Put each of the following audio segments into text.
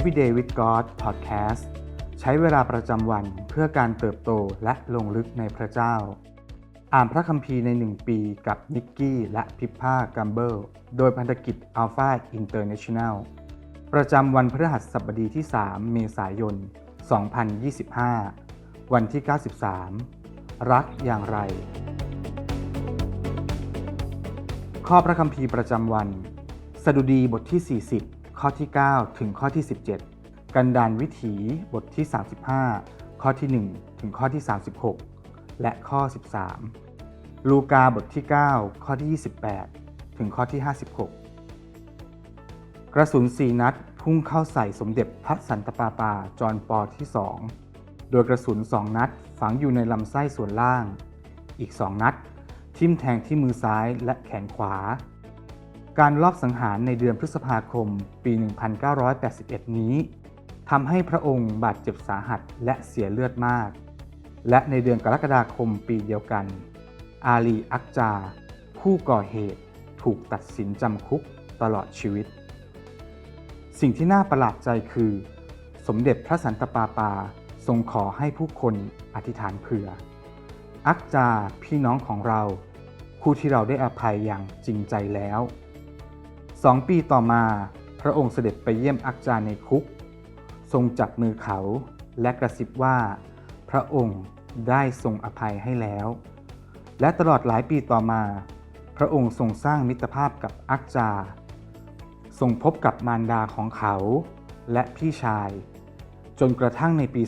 Everyday with God Podcast ใช้เวลาประจำวันเพื่อการเติบโตและลงลึกในพระเจ้า อ่านพระคัมภีร์ใน 1 ปีกับนิกกี้และพิพผ้ากัมเบิลโดยพันธกิจ Alpha International ประจำวันพฤหัสบดีที่ 3 เมษายน 2025 วันที่ 93 รักอย่างไร ข้อพระคัมภีร์ประจำวัน สดุดีบทที่ 40 ข้อที่ 9 ถึงข้อที่ 17 กันดานวิถีบทที่ 35 ข้อที่ 1 ถึงข้อที่ 36 และข้อ 13 ลูกาบทที่ 9 ข้อที่ 28 ถึงข้อที่ 56 กระสุนสี่นัดพุ่งเข้าใส่สมเด็จพระสันตะปาปาจอห์นปอที่ 2 โดยกระสุนสองนัดฝังอยู่ในลำไส้ส่วนล่าง อีกสองนัด ทิ่มแทงที่มือซ้ายและแขนขวา การลอบสังหารในเดือนพฤษภาคมปี 1981 นี้ทำให้พระองค์บาดเจ็บสาหัสและเสียเลือดมาก และในเดือนกรกฎาคมปีเดียวกัน อาลีอักจา ผู้ก่อเหตุถูกตัดสินจำคุกตลอดชีวิต สิ่งที่น่าประหลาดใจคือ สมเด็จพระสันตะปาปาทรงขอให้ผู้คนอธิษฐานเผื่อ อักจาพี่น้องของเรา ผู้ที่เราได้อภัยอย่างจริงใจแล้ว สองปีต่อมา พระองค์เสด็จไปเยี่ยมอักจาในคุก ทรงจับมือเขาและกระซิบว่า พระองค์ได้ทรงอภัยให้แล้ว และตลอดหลายปีต่อมา พระองค์ทรงสร้างมิตรภาพกับอักจา ทรงพบกับมารดาของเขาและพี่ชาย จนกระทั่งในปี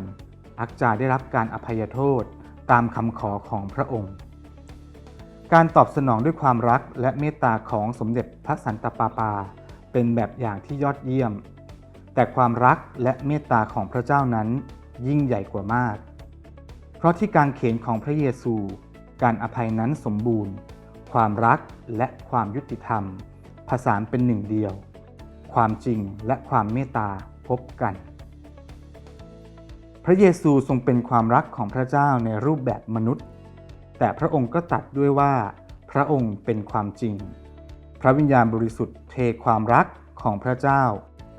2000 อักจาได้รับการอภัยโทษตามคำขอของพระองค์ การตอบสนองด้วยความรักและเมตตาของสมเด็จพระสันตะปาปา เป็นแบบอย่างที่ยอดเยี่ยม แต่ความรักและเมตตาของพระเจ้านั้นยิ่งใหญ่กว่ามาก เพราะที่การเขนของพระเยซู การอภัยนั้นสมบูรณ์ ความรักและความยุติธรรม ผสานเป็นหนึ่งเดียว ความจริงและความเมตตาพบกัน พระเยซูทรงเป็นความรักของพระเจ้าในรูปแบบมนุษย์ แต่พระองค์ก็ตัดด้วยว่า พระองค์เป็นความจริง พระวิญญาณบริสุทธิ์เทความรักของพระเจ้า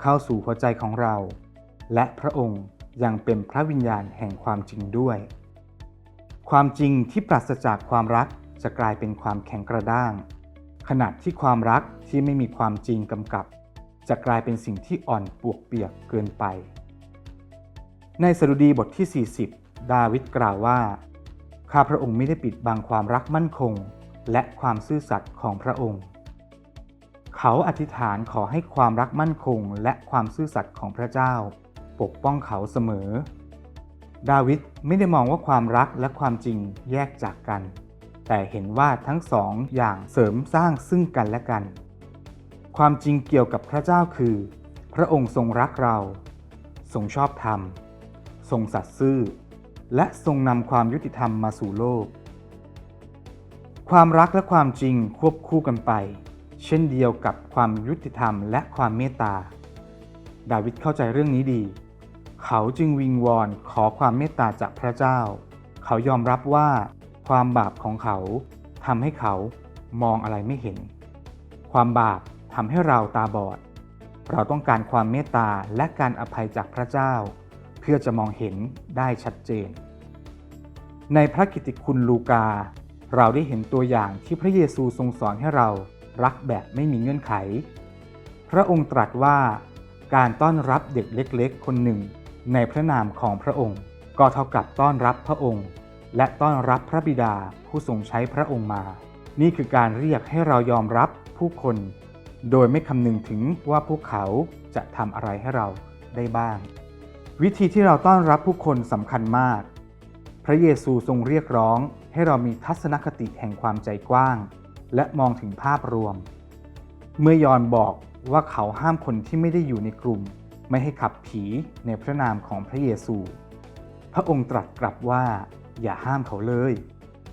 เข้าสู่หัวใจของเรา และพระองค์ยังเป็นพระวิญญาณแห่งความจริงด้วย ความจริงที่ปราศจากความรักจะกลายเป็นความแข็งกระด้าง ขณะที่ความรักที่ไม่มีความจริงกำกับ จะกลายเป็นสิ่งที่อ่อนปวกเปียกเกินไป ในสดุดีบทที่ 40 ดาวิดกล่าวว่า ข้าพระองค์ไม่ได้ปิดบังความรักมั่นคง และความซื่อสัตย์ของพระองค์ เขาอธิษฐานขอให้ความรักมั่นคง และความซื่อสัตย์ของพระเจ้า ปกป้องเขาเสมอ ดาวิดไม่ได้มองว่าความรักและความจริงแยกจากกัน แต่เห็นว่าทั้งสองอย่างเสริมสร้างซึ่งกันและกัน ความจริงเกี่ยวกับพระเจ้าคือ พระองค์ทรงรักเรา ทรงชอบธรรม ทรงสัตย์ซื่อ และทรงนำความยุติธรรมมาสู่โลก ความรักและความจริงควบคู่กันไป เช่นเดียวกับความยุติธรรมและความเมตตา ดาวิดเข้าใจเรื่องนี้ดี เขาจึงวิงวอนขอความเมตตาจากพระเจ้า เขายอมรับว่าความบาปของเขาทำให้เขามองอะไรไม่เห็น ความบาปทำให้เราตาบอด เราต้องการความเมตตาและการอภัยจากพระเจ้า เพื่อจะมองเห็นได้ชัดเจน ในพระกิตติคุณลูกา เราได้เห็นตัวอย่างที่พระเยซูทรงสอนให้เรารักแบบไม่มีเงื่อนไข พระองค์ตรัสว่าการต้อนรับเด็กเล็กๆ คนหนึ่ง ในพระนามของพระองค์ ก็เท่ากับต้อนรับพระองค์ และต้อนรับพระบิดาผู้ทรงใช้พระองค์มา นี่คือการเรียกให้เรายอมรับผู้คน โดยไม่คำนึงถึงว่าพวกเขาจะทำอะไรให้เราได้บ้าง วิธีที่เราต้อนรับผู้คนสำคัญมาก พระเยซูทรงเรียกร้อง ให้เรามีทัศนคติแห่งความใจกว้าง และมองถึงภาพรวม เมื่อยอนบอกว่าเขาห้ามคนที่ไม่ได้อยู่ในกลุ่ม ไม่ให้ขับผีในพระนามของพระเยซู พระองค์ตรัสกลับว่า อย่าห้ามเขาเลย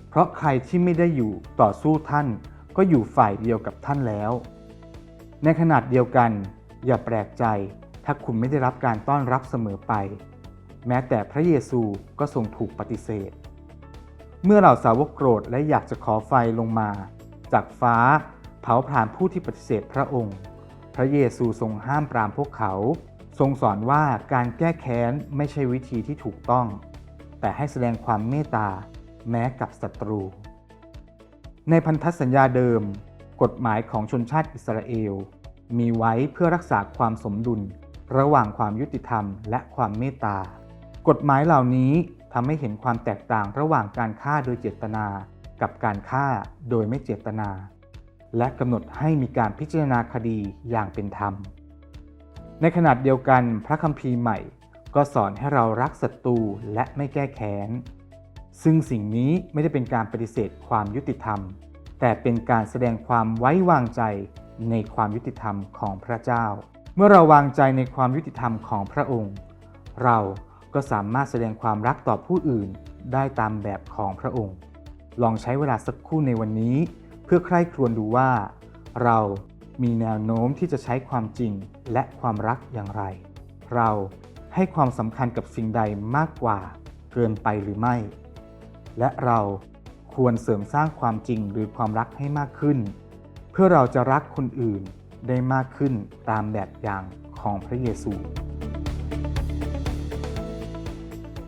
เพราะใครที่ไม่ได้อยู่ต่อสู้ท่านก็อยู่ฝ่ายเดียวกับท่านแล้ว ในขนาดเดียวกัน อย่าแปลกใจ ถ้าคุณไม่ได้รับการต้อนรับเสมอไป แม้แต่พระเยซูก็ทรงถูกปฏิเสธ เมื่อเหล่าสาวกโกรธและอยากจะขอไฟลงมา จากฟ้าเผาผลาญผู้ที่ปฏิเสธพระองค์ พระเยซูทรงห้ามปรามพวกเขา ทรงสอนว่าการแก้แค้นไม่ใช่วิธีที่ถูกต้อง แต่ให้แสดงความเมตตาแม้กับศัตรู ในพันธสัญญาเดิม กฎหมายของชนชาติอิสราเอลมีไว้เพื่อรักษาความสมดุล ระหว่างความยุติธรรมและความเมตตา กฎหมายเหล่านี้ทำให้เห็นความแตกต่างระหว่างการฆ่าโดยเจตนา กับการฆ่าโดยไม่เจตนา และกำหนดให้มีการพิจารณาคดีอย่างเป็นธรรม ในขณะเดียวกันพระคัมภีร์ใหม่ ก็สอนให้เรารักศัตรูและไม่แก้แค้น ซึ่งสิ่งนี้ไม่ได้เป็นการปฏิเสธความยุติธรรม แต่เป็นการแสดงความไว้วางใจในความยุติธรรมของพระเจ้า เมื่อเราวางใจในความยุติธรรมของพระองค์ เราก็สามารถแสดงความรักต่อผู้อื่นได้ตามแบบของพระองค์ ลองใช้เวลาสักครู่ในวันนี้ เพื่อใคร่ครวญดูว่า เรามีแนวโน้มที่จะใช้ความจริงและความรักอย่างไร เราให้ความสำคัญกับสิ่งใดมากกว่าเกินไปหรือไม่ และเราควรเสริมสร้างความจริงหรือความรักให้มากขึ้น เพื่อเราจะรักคนอื่น ได้มากขึ้นตามแบบอย่างของพระเยซู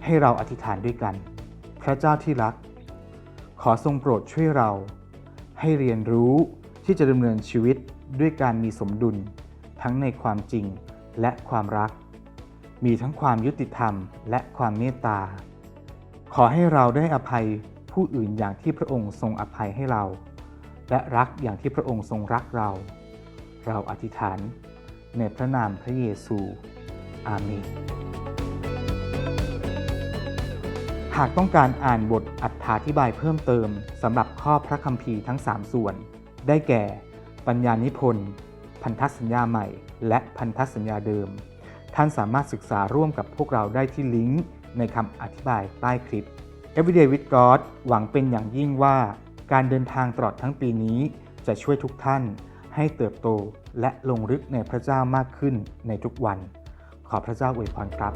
ให้เราอธิษฐานด้วยกัน พระเจ้าที่รัก ขอทรงโปรดช่วยเรา ให้เรียนรู้ที่จะดำเนินชีวิตด้วยการมีสมดุล ทั้งในความจริงและความรัก มีทั้งความยุติธรรมและความเมตตา ขอให้เราได้อภัยผู้อื่นอย่างที่พระองค์ทรงอภัยให้เรา และรักอย่างที่พระองค์ทรงรักเรา เราอธิษฐานในพระนามพระเยซู อาเมน หากต้องการอ่านบทอธิบายเพิ่มเติมสำหรับข้อพระคัมภีร์ทั้ง 3 ส่วน ได้แก่ ปัญญานิพนธ์ พันธสัญญาใหม่ และพันธสัญญาเดิม ท่านสามารถศึกษาร่วมกับพวกเราได้ที่ลิงก์ในคำอธิบายใต้คลิป Everyday with God หวังเป็นอย่างยิ่งว่า การเดินทางตลอดทั้งปีนี้จะช่วยทุกท่าน ให้เติบโตและลงลึกในพระเจ้ามากขึ้นในทุกวัน ขอพระเจ้าอวยพรครับ